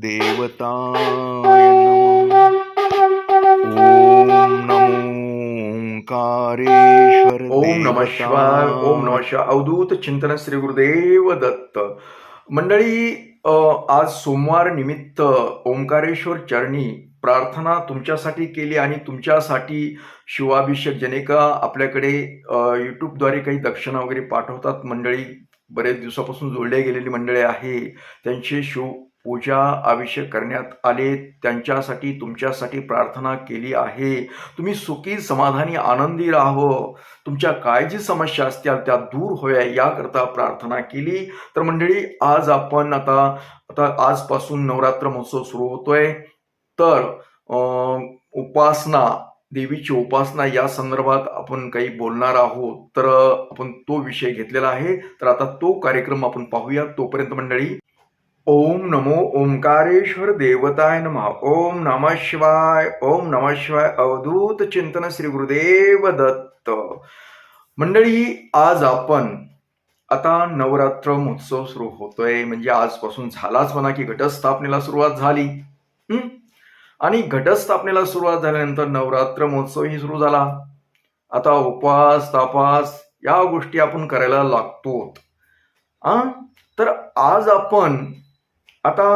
देवताय नमः। ओम नमो ओंकारेश्वर ओम नम शिवाय ओम नम शिवाय. अवधूत चिंतन श्री गुरुदेव दत्त. मंडळी आज सोमवार निमित्त ओंकारेश्वर चरणी प्रार्थना तुमच्यासाठी केली आणि तुमच्यासाठी शिवाभिषेक जनेका आपल्याकडे युट्यूबद्वारे काही दक्षिणा वगैरे पाठवतात. मंडळी बरेच दिवसापासून जोडले गेलेली मंडळी आहे. त्यांचे शिव पूजा अभिषेक करण्यात आले. त्यांच्यासाठी तुमच्यासाठी प्रार्थना केली आहे. तुम्ही सुखी समाधानी आनंदी राहावं तुमच्या काय जी समस्या असतील त्या दूर होया. याकरता प्रार्थना केली. तर मंडळी आज आपण आता आता आजपासून नवरात्र महोत्सव सुरू होतोय. तर उपासना देवीची उपासना या संदर्भात आपण काही बोलणार आहोत. तर आपण तो विषय घेतलेला आहे. तर आता तो कार्यक्रम आपण पाहूया. तोपर्यंत मंडळी ओम नमो ओंकारेश्वर देवताय नमः। ओम नम शिवाय ओम नम शिवाय अवधूत चिंतन श्री गुरुदेव दत्त। मंडळी आज आपण आता नवरात्र महोत्सव सुरू होतोय. म्हणजे आजपासून झालाच म्हणा की घटस्थापनेला सुरुवात झाली. आणि घटस्थापनेला सुरुवात झाल्यानंतर नवरात्र महोत्सवही सुरू झाला. आता उपवास तापास या गोष्टी आपण करायला लागतो तर आज आपण आता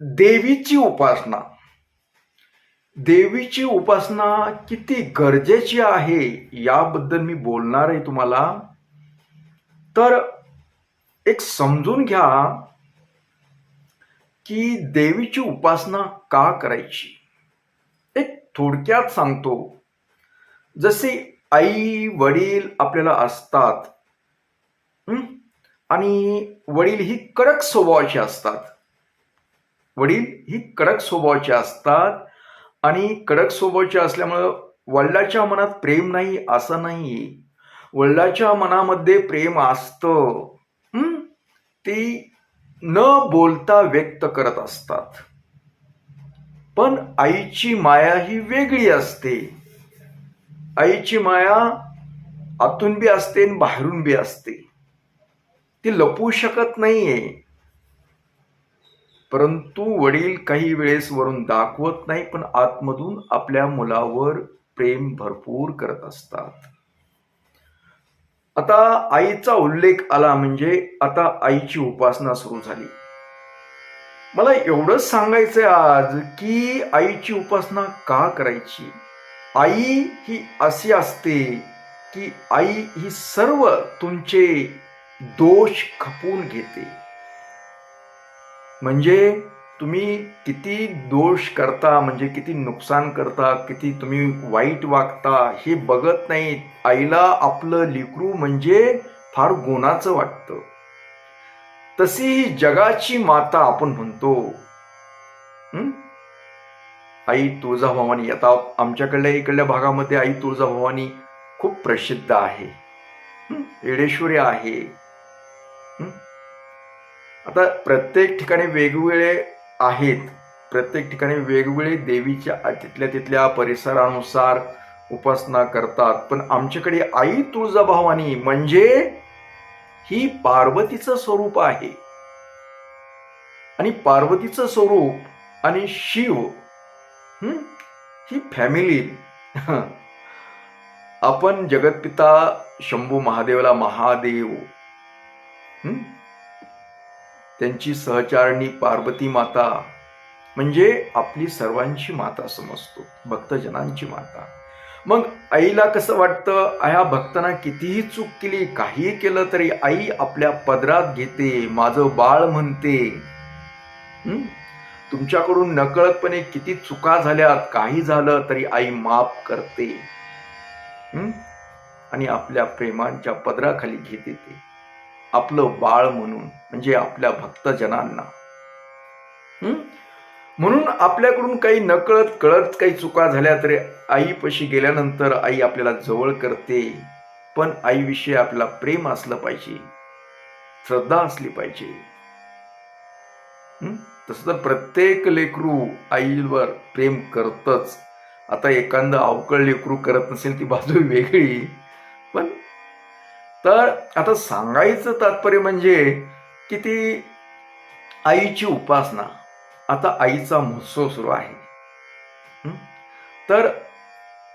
देवीची उपासना. देवीची उपासना किती गरजेची आहे याबद्दल मी बोलणार आहे तुम्हाला. तर एक समजून घ्या की देवीची उपासना का करायची? एक थोडक्यात सांगतो. जसे आई वडील आपल्याला असतात आणि वडील ही कडक स्वभावाचे असतात. वडील ही कडक स्वभावाचे असतात आणि कडक स्वभावाचे असल्यामुळं वडिलाच्या मनात प्रेम नाही असं नाही. वडिलाच्या मनामध्ये प्रेम असतं. ती ते न बोलता व्यक्त करत असतात. पण आईची माया ही वेगळी असते. आईची माया आतून बी असते आणि बाहेरून बी असते. ती लपवू शकत नाहीये. परंतु वडील काही वेळेस वरून दाखवत नाही पण आतमधून आपल्या मुलावर प्रेम भरपूर करत असतात. आता आईचा उल्लेख आला म्हणजे आता आईची उपासना सुरू झाली. मला एवढंच सांगायचंय आज की आईची उपासना का करायची? आई ही अशी असते की आई ही सर्व तुमचे दोष खपून घेते. म्हणजे तुम्ही किती दोष करता म्हणजे किती नुकसान करता किती तुम्ही वाईट वागता हे बघत नाही. आईला आपलं लेकरू म्हणजे फार गुणाचं वाटतं. तशी ही जगाची माता आपण म्हणतो. आई तुळजाभवानी आता आमच्याकडल्या इकडल्या भागामध्ये आई तुळजाभवानी खूप प्रसिद्ध आहे. एडेश्वर्य येडेश्वरी आहे. आता प्रत्येक ठिकाणी वेगवेगळे आहेत. प्रत्येक ठिकाणी वेगवेगळे देवीच्या तिथल्या तिथल्या परिसरानुसार उपासना करतात. पण आमच्याकडे आई तुळजाभवानी म्हणजे ही पार्वतीचं स्वरूप आहे. आणि पार्वतीचं स्वरूप आणि शिव ही? फॅमिली आपण जगतपिता शंभू महादेवला महादेव त्यांची सहचारणी पार्वती माता म्हणजे आपली सर्वांची माता समजतो भक्तजनांची माता. मग आईला कसं वाटतं? ह्या भक्तांना कितीही चूक केली काहीही केलं तरी आई आपल्या पदरात घेते माझं बाळ म्हणते. तुमच्याकडून नकळतपणे किती चुका झाल्यात काही झालं तरी आई माफ करते. आणि आपल्या प्रेमांच्या पदराखाली घेते ते. आपलं बाळ म्हणून म्हणजे आपल्या भक्तजनांना. म्हणून आपल्याकडून काही नकळत कळत काही चुका झाल्या तरी आईपाशी गेल्यानंतर आई आपल्याला जवळ करते. पण आईविषयी आपला प्रेम असलं पाहिजे. श्रद्धा असली पाहिजे. हं? तसं तर प्रत्येक लेकरू आईवर प्रेम करतच. आता एखादं अवकळ लेकरू करत नसेल ती बाजू वेगळी. तर आता सांगायचं तात्पर्य म्हणजे की ती आईची उपासना आता आईचा महोत्सव सुरू आहे. तर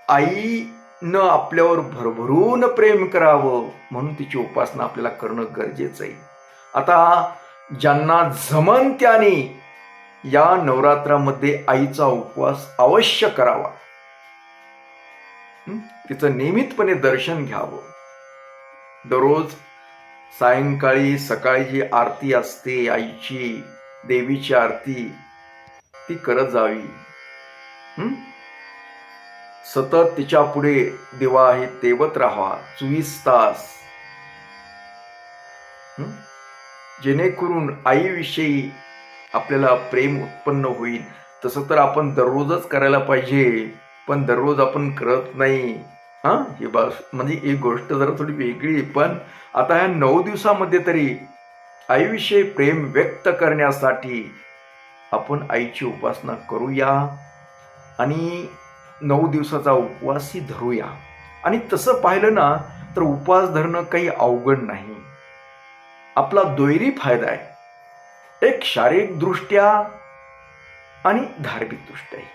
आईनं आपल्यावर भरभरून प्रेम करावं म्हणून तिची उपासना आपल्याला करणं गरजेचं आहे. आता ज्यांना जमन त्याने या नवरात्रामध्ये आईचा उपवास अवश्य करावा. तिचं नियमितपणे दर्शन घ्यावं. दररोज सायंकाळी सकाळी जी आरती असते आईची देवीची आरती ती करत जावी. सतत तिच्या पुढे दिवा आहे तेवत राहा चोवीस तास. जेणेकरून आईविषयी आपल्याला प्रेम उत्पन्न होईल. तसं तर आपण दररोजच करायला पाहिजे पण दररोज आपण करत नाही. हा? ही बस म्हणजे एक गोष्ट जरा थोडी वेगळी आहे पण आता ह्या नऊ दिवसामध्ये तरी आईविषयी प्रेम व्यक्त करण्यासाठी आपण आईची उपासना करूया आणि नऊ दिवसाचा उपवासही धरूया. आणि तसं पाहिलं ना तर उपवास धरणं काही अवघड नाही. आपला दोयरी फायदा आहे. एक शारीरिक दृष्ट्या आणि धार्मिकदृष्ट्याही.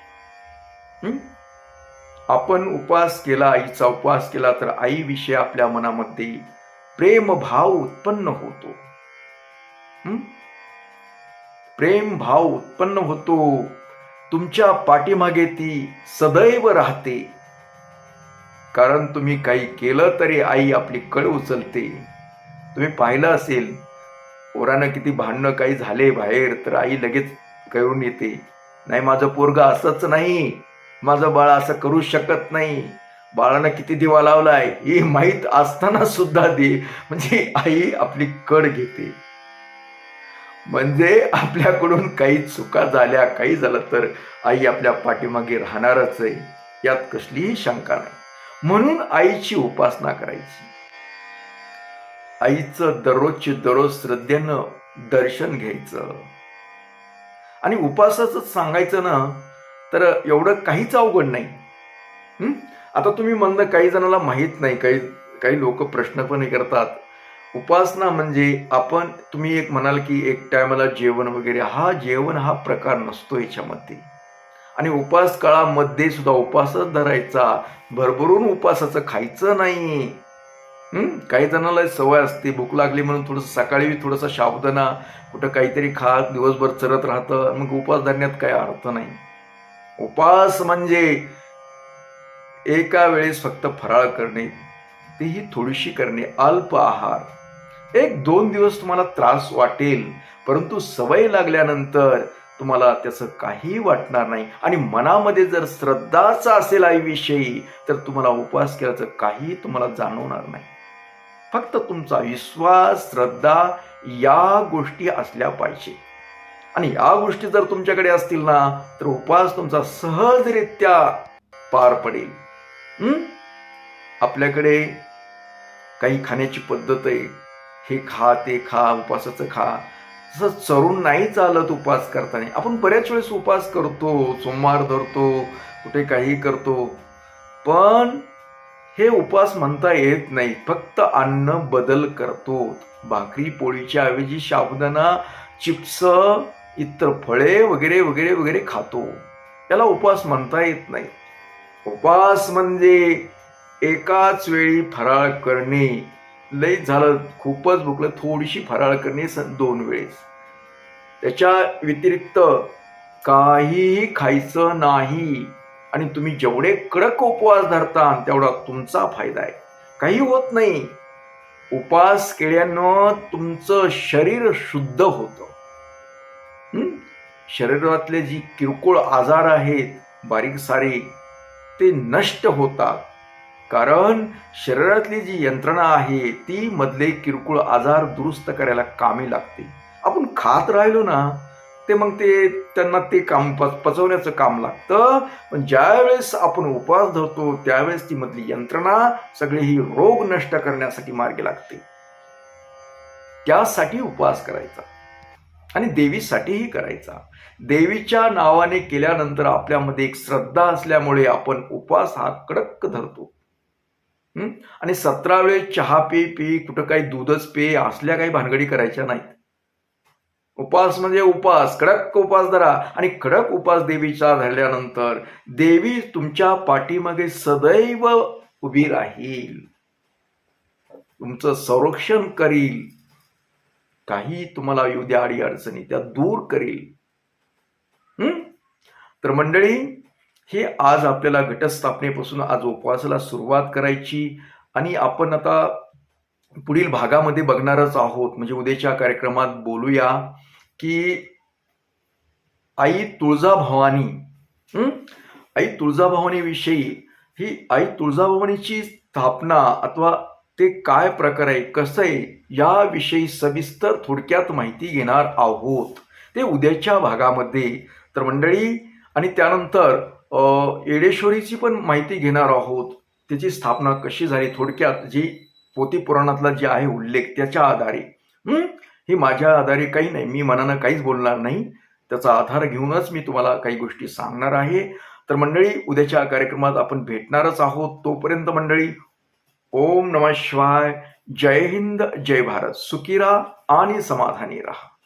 आपण उपवास केला आईचा उपवास केला तर आईविषयी आपल्या मनामध्ये प्रेमभाव उत्पन्न होतो. प्रेम भाव उत्पन्न होतो. तुमच्या पाठीमागे ती सदैव राहते. कारण तुम्ही काही केलं तरी आई आपली कळ उचलते. तुम्ही पाहिलं असेल पोरानं किती भांडणं काही झाले बाहेर तर आई लगेच कळून येते. नाही माझं पोरग असंच नाही. माझं बाळ असं करू शकत नाही. बाळानं किती दिवा लावलाय हे माहीत असताना सुद्धा दे. म्हणजे आई आपली कड घेते. म्हणजे आपल्याकडून काही चुका झाल्या काही झालं तर आई आपल्या पाठीमागे राहणारच आहे. यात कसलीही शंका नाही. म्हणून आईची उपासना करायची. आईचं दररोजची दररोज श्रद्धेनं दर्शन घ्यायचं. आणि उपासाच सांगायचं ना तर एवढं काहीच अवघड नाही. आता तुम्ही म्हणणं काही जणाला माहीत नाही काही काही लोक प्रश्न पण हे करतात. उपासना म्हणजे आपण तुम्ही एक म्हणाल की एक टायमाला जेवण वगैरे हा जेवण हा प्रकार नसतो याच्यामध्ये. आणि उपास काळामध्ये सुद्धा उपासच धरायचा. भरभरून उपासाचं खायचं नाही. काही जणाला सवय असते भूक लागली म्हणून थोडंसं सकाळी थोडंसं शाबुदाना कुठं काहीतरी खा दिवसभर चरत राहतं मग उपास धरण्यात काही अर्थ नाही. उपास म्हणजे एका वेळेस फक्त फराळ करणे तेही थोडीशी करणे अल्प आहार. एक दोन दिवस तुम्हाला त्रास वाटेल परंतु सवय लागल्यानंतर तुम्हाला त्याचं काही वाटणार नाही. आणि मनामध्ये जर श्रद्धाचा असेल आईविषयी तर तुम्हाला उपवास केल्याचं काही तुम्हाला जाणवणार नाही. फक्त तुमचा विश्वास श्रद्धा या गोष्टी असल्या पाहिजे. आणि या गोष्टी जर तुमच्याकडे असतील ना तर उपवास तुमचा सहजरित्या पार पडेल. आपल्याकडे काही खाण्याची पद्धत आहे. हे खा ते खा उपवासाचं खा. जसं चरून नाही चालत उपास करताना. आपण बऱ्याच वेळेस उपास करतो सोमवार धरतो कुठे काही करतो. पण हे उपास म्हणता येत नाही. फक्त अन्न बदल करतो. भाकरी पोळीच्या ऐवजी साबुदाणा चिप्स इतर फळे वगैरे वगैरे वगैरे खातो. त्याला उपवास म्हणता येत नाही. उपास म्हणजे एकाच वेळी फराळ करणे. लई झालं खूपच भुकलं थोडीशी फराळ करणे स- दोन वेळेस. त्याच्या व्यतिरिक्त काहीही खायचं नाही. आणि तुम्ही जेवढे कडक उपवास धरता तेवढा तुमचा फायदा आहे. काही होत नाही. उपास केल्यानं तुमचं शरीर शुद्ध होतं. शरीरातले जी किरकोळ आजार आहेत बारीक सारीक ते नष्ट होतात. कारण शरीरातली जी यंत्रणा आहे ती मधले किरकोळ आजार दुरुस्त करायला कामी लागते. आपण खात राहिलो ना ते मग ते त्यांना ते काम पचवण्याचं काम लागतं. पण ज्यावेळेस आपण उपवास धरतो त्यावेळेस ती मधली यंत्रणा सगळी ही रोग नष्ट करण्यासाठी मार्गी लागते. त्यासाठी उपवास करायचा. आणि देवीसाठीही करायचा. देवीच्या नावाने केल्यानंतर आपल्यामध्ये एक श्रद्धा असल्यामुळे आपण उपवास हा कडक धरतो. आणि सतरा वेळेस चहा पे पी कुठं काही दूधच पे असल्या काही भानगडी करायच्या नाहीत. उपास म्हणजे उपास कडक उपास धरा. आणि कडक उपास देवीचा धरल्यानंतर देवी तुमच्या पाठीमागे सदैव उभी राहील. तुमचं संरक्षण करील. काही तुम्हाला येऊ द्या अडी अडचणी त्या दूर करील. तर मंडळी हे आज आपल्याला घटस्थापनेपासून आज उपवासाला सुरुवात करायची आणि आपण आता पुढील भागामध्ये बघणारच आहोत. म्हणजे उद्याच्या कार्यक्रमात बोलूया की आई तुळजाभवानी आई तुळजाभवानीविषयी ही आई तुळजाभवानीची स्थापना अथवा ते काय प्रकार आहे कसं आहे याविषयी सविस्तर थोडक्यात माहिती घेणार आहोत. ते उद्याच्या भागामध्ये. तर मंडळी आणि त्यानंतर येडेश्वरीची पण माहिती घेणार आहोत. त्याची स्थापना कशी झाली थोडक्यात जी पोती पुराणातला जे आहे उल्लेख त्याच्या आधारे. हे माझ्या आधारे काही नाही मी मनानं काहीच बोलणार नाही. त्याचा आधार घेऊनच मी तुम्हाला काही गोष्टी सांगणार आहे. तर मंडळी उद्याच्या कार्यक्रमात आपण भेटणारच आहोत. तोपर्यंत मंडळी ओम नमः शिवाय। जय हिंद जय भारत। सुखी राहा आणि समाधानी राहा।